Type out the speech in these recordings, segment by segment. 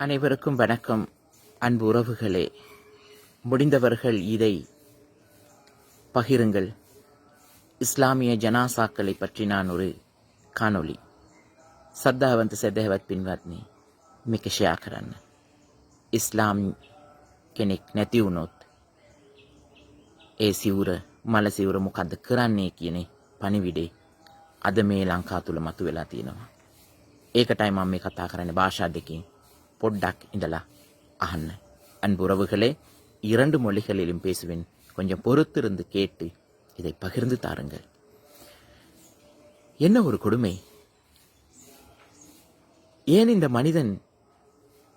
அனைவருக்கும் வணக்கம் அன்பு உறவுகளே முடிந்தவர்கள் இதை பகிருங்கள் இஸ்லாமிய ஜனாசாக்களை பற்றி நான் ஒரு காணொளி සද්ධාවන්ත සැදැහවත් පින්වත්නි මේක ෂයා කරන්න. ඉස්ලාම් කෙනෙක් නැති වුණොත් ඒ සිවුර මල සිවුර මොකද්ද කරන්නේ කියන පණිවිඩේ අද මේ ලංකා තුල මතු වෙලා තියෙනවා. ඒකටයි මම මේ කතා කරන්නේ භාෂා දෙකකින් பொட்டாக் இதழா அஹன் அன்புறவுகளே இரண்டு மொழிகளிலும் பேசுவேன். கொஞ்சம் பொறுத்திருந்து கேட்டு இதை பகிர்ந்து தாருங்கள். என்ன ஒரு கொடுமை? ஏன் இந்த மனிதன்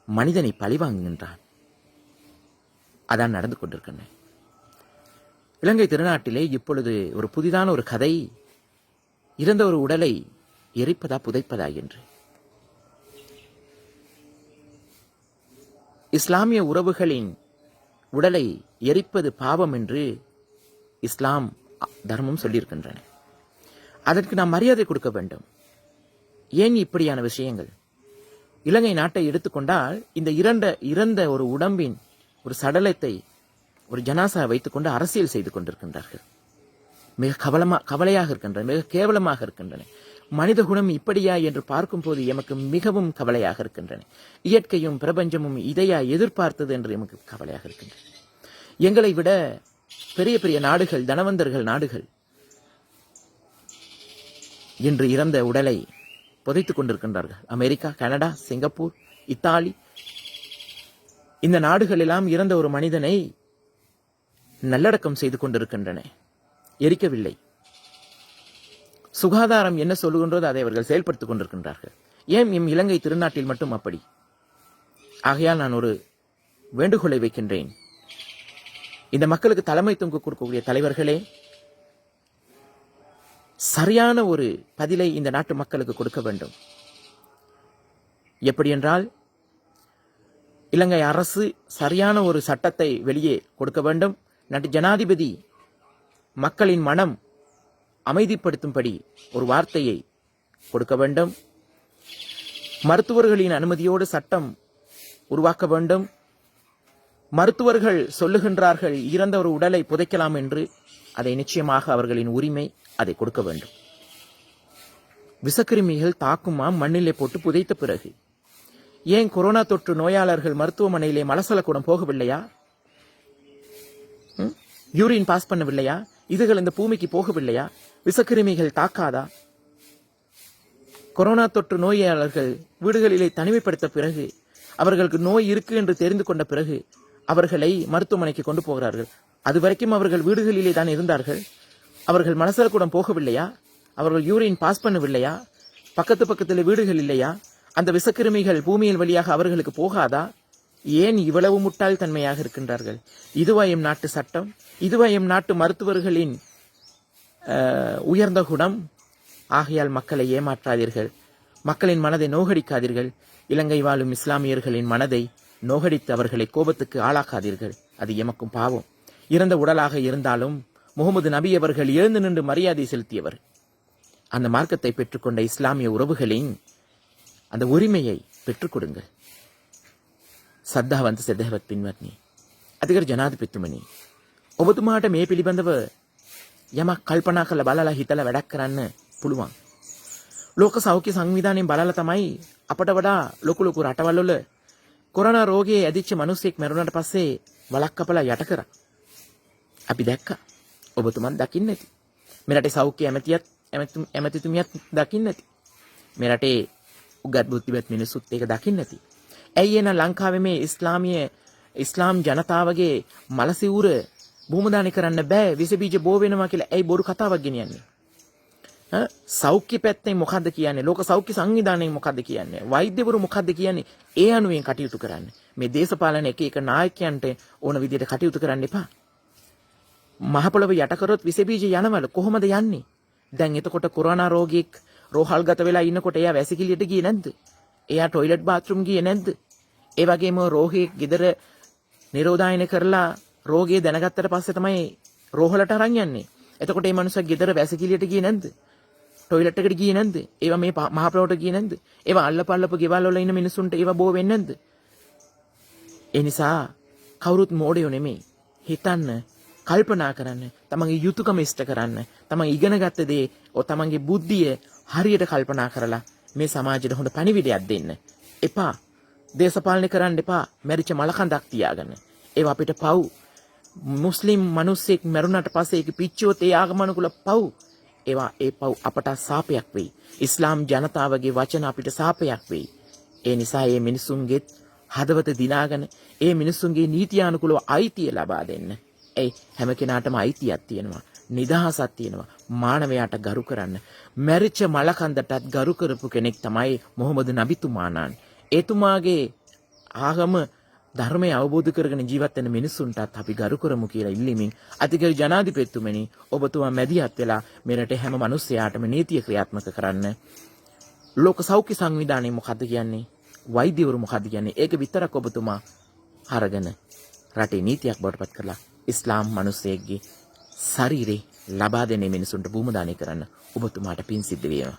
மனிதனை பழிவாங்குகின்றான் அதான் நடந்து கொண்டிருக்கின்றேன். இலங்கை திருநாட்டிலே இப்பொழுது ஒரு புதிதான ஒரு கதை இறந்த ஒரு உடலை எரிப்பதா புதைப்பதா என்று. இஸ்லாமிய உறவுகளின் உடலை எரிப்பது பாவம் என்று இஸ்லாம் தர்மம் சொல்லியிருக்கின்றன. அதற்கு நாம் மரியாதை கொடுக்க வேண்டும். ஏன் இப்படியான விஷயங்கள்? இலங்கை நாட்டை எடுத்துக்கொண்டால் இந்த இரண்ட இறந்த ஒரு உடம்பின் ஒரு சடலத்தை ஒரு ஜனாசா வைத்துக்கொண்டு அரசியல் செய்து கொண்டிருக்கின்றார்கள். மிக கவலமா கவலையாக இருக்கின்றன மிக கேவலமாக இருக்கின்றன. மனித குணம் இப்படியா என்று பார்க்கும்போது எமக்கு மிகவும் கவலையாக இருக்கின்றன. இயற்கையும் பிரபஞ்சமும் இதையா எதிர்பார்த்தது என்று எமக்கு கவலையாக இருக்கின்றன. எங்களை விட பெரிய பெரிய நாடுகள் தனவந்தர்கள் நாடுகள் இன்று இறந்த உடலை புதைத்துக் கொண்டிருக்கின்றார்கள். America Canada Singapore Italy. இந்த நாடுகள் எல்லாம் இறந்த ஒரு மனிதனை நல்லடக்கம் செய்து கொண்டிருக்கின்றன. எரிக்கவில்லை. சுகாதாரம் என்ன சொல்லுகின்றதோ அதை அவர்கள் செயல்படுத்திக் கொண்டிருக்கின்றார்கள். ஏன் எம் இலங்கை திருநாட்டில் மட்டும் அப்படி? ஆகையால் நான் ஒரு வேண்டுகோளை வைக்கின்றேன். இந்த மக்களுக்கு தலைமை தொங்கு கொடுக்கக்கூடிய தலைவர்களே சரியான ஒரு பதிலை இந்த நாட்டு மக்களுக்கு கொடுக்க வேண்டும். எப்படி என்றால் இலங்கை அரசு சரியான ஒரு சட்டத்தை வெளியே கொடுக்க வேண்டும். நாட்டு ஜனாதிபதி மக்களின் மனம் அமைதிப்படுத்தும்படி ஒரு வார்த்தையை கொடுக்க வேண்டும். மருத்துவர்களின் அனுமதியோடு சட்டம் உருவாக்க வேண்டும். மருத்துவர்கள் சொல்லுகின்றார்கள் இறந்த ஒரு உடலை புதைக்கலாம் என்று. அதை நிச்சயமாக அவர்களின் உரிமை அதை கொடுக்க வேண்டும். விஷக்கிருமிகள் தாக்குமா? மண்ணிலே போட்டு புதைத்த பிறகு. ஏன் கொரோனா தொற்று நோயாளர்கள் மருத்துவமனையிலே மலசலக்கூடம் போகவில்லையா? யூரின் பாஸ் பண்ணவில்லையா? இதுகள் இந்த பூமிக்கு போகவில்லையா? விஷக்கிருமிகள் தாக்காதா? கொரோனா தொற்று நோயாளர்கள் வீடுகளிலே தனிமைப்படுத்த பிறகு அவர்களுக்கு நோய் இருக்கு என்று தெரிந்து கொண்ட பிறகு அவர்களை மருத்துவமனைக்கு கொண்டு போகிறார்கள். அது வரைக்கும் அவர்கள் வீடுகளிலே தான் இருந்தார்கள். அவர்கள் மனசல கூடம் போகவில்லையா? அவர்கள் யூரின் பாஸ் பண்ணவில்லையா? பக்கத்து பக்கத்தில் வீடுகள் இல்லையா? அந்த விஷக்கிருமிகள் பூமியின் வழியாக அவர்களுக்கு போகாதா? ஏன் இவ்வளவு முட்டாள்தன்மையாக இருக்கின்றார்கள்? இதுவா எம் நாட்டு சட்டம்? இதுவா எம் நாட்டு மருத்துவர்களின் உயர்ந்த குணம் ஆகையால் மக்களை ஏமாற்றாதீர்கள் மக்களின் மனதை நோகடிக்காதீர்கள் இலங்கை வாழும் இஸ்லாமியர்களின் மனதை நோகடித்து அவர்களை கோபத்துக்கு ஆளாக்காதீர்கள் அது எமக்கும் பாவம் இறந்த உடலாக இருந்தாலும் முகமது நபி அவர்கள் எழுந்து நின்று மரியாதை செலுத்தியவர் அந்த மார்க்கத்தை பெற்றுக்கொண்ட இஸ்லாமிய உறவுகளின் அந்த உரிமையை பெற்றுக் கொடுங்கள் සද්ධාවන්ත සැදැහවත් පින්වත්නි. අතිකර ජනාධිපතිතුමනි. ඔබතුමාට මේ පිළිබඳව යමක් කල්පනා කරලා බලලා හිතලා වැඩක් කරන්න පුළුවන්. ලෝක සෞඛ්‍ය සංවිධානයෙන් බලලා තමයි අපට වඩා ලොකු ලොකු රටවල් වල කොරෝනා රෝගයේ ඇදිච්ච මිනිස්සෙක් මැරුණාට පස්සේ වලක් කපලා යට කරා. අපි දැක්කා. ඔබතුමන් දකින්න ඇති. මේ රටේ සෞඛ්‍ය ඇමතියත් ඇමතුම්- ඇමතිතුමියත් දකින්න ඇති. මේ රටේ උගත් බුද්ධිමත් මිනිස්සුත් ඒක දකින්න ඇති. ඇයි එන ලංකාවේ මේ ඉස්ලාමිය ඉස්ලාම් ජනතාවගේ මලසිවුර භූමදානය කරන්න බෑ විස බීජ බෝ වෙනවා කියලා ඇයි බොරු කතාවක් ගෙනියන්නේ? ඈ? සෞඛ්‍ය පැත්තෙන් මොකද්ද කියන්නේ? ලෝක සෞඛ්‍ය සංවිධානයෙන් මොකද්ද කියන්නේ? වෛද්‍යවරු මොකද්ද කියන්නේ? ඒ අනුවෙන් කටයුතු කරන්න. මේ දේශපාලන එක එක නායකයන්ට ඕන විදිහට කටයුතු කරන්න එපා. මහ පොළව යට කරොත් විස බීජ යනවල කොහොමද යන්නේ? දැන් එතකොට කොරෝනා රෝගියෙක් රෝහල්ගත වෙලා ඉන්නකොට එයා වැසිකිළියට ගියේ නැද්ද? එයා টয়ලට් බාත්රූම් ගියේ නැද්ද? ඒ වගේම රෝගියෙක් ගෙදර නිරෝධායන කරලා රෝගය දැනගත්තට පස්සේ තමයි රෝහලට අරන් යන්නේ. එතකොට මේ මනුස්සයා ගෙදර වැසිකිළියට ගියේ නැද්ද? টয়ලට් එකට ගියේ නැද්ද? ඒවා මේ පහ- මහ පොළොවට ගියේ නැද්ද? ඒවා අල්ලපල්ලප ගෙවල් වල ඉන්න මිනිසුන්ට ඒවා බෝ වෙන්නේ නැද්ද? ඒ නිසා කවුරුත් මෝඩයෝ නෙමෙයි. හිතන්න, කල්පනා කරන්න, තමන්ගේ යුතුයකම ඉෂ්ට කරන්න, තමන් ඉගෙන ගත්ත දේ, ඔ තමන්ගේ බුද්ධිය හරියට කල්පනා කරලා මේ සමාජයට හොඳ පණිවිඩයක් දෙන්න. එපා. දේශපාලනය කරන්න එපා. මැරිච්ච මලකඳක් තියාගන්න. ඒවා අපිට පව්. මුස්ලිම් මිනිස්සෙක් මැරුණාට පස්සේ ඒක පිච්චුවොත් ඒ ආගමනුකුල පව්. ඒවා ඒ පව් අපට සාපයක් වෙයි. ඉස්ලාම් ජනතාවගේ වචන අපිට සාපයක් වෙයි. ඒ නිසා මේ මිනිසුන්ගෙත් හදවත දිනාගෙන ඒ මිනිසුන්ගේ නීතියානුකූලව අයිතිය ලබා දෙන්න. ඒ හැම කෙනාටම අයිතියක් තියෙනවා. නිදහසක් තියෙනවා. මානවයාට ගරු කරන්න. මැරිච්ච මලකන්දටත් ගරු කරපු කෙනෙක් තමයි මොහොමද නබිතුමාණන්. එතුමාගේ ආගම ධර්මය අවබෝධ කරගෙන ජීවත් වෙන මිනිස්සුන්ටත් අපි ගරු කරමු කියලා ඉල්ලීමෙන් අතිගරු ජනාධිපතිතුමනි ඔබතුමා මැදිහත් වෙලා මෙරට හැම මිනිස්සයාටම නීතිය ක්‍රියාත්මක කරන්න. ලෝක සෞඛ්‍ය සංවිධානය මොකද්ද කියන්නේ? වෛද්‍යවරු මොකද්ද කියන්නේ? ඒක විතරක් ඔබතුමා අරගෙන රටේ නීතියක් බවට පත් කරලා ඉස්ලාම් මිනිස්සෙක්ගේ ශරීරේ ලබා දෙන මිනිසුන්ට භූමදානය කරන්න ඔබතුමාට පින් සිද්ධ වේවා.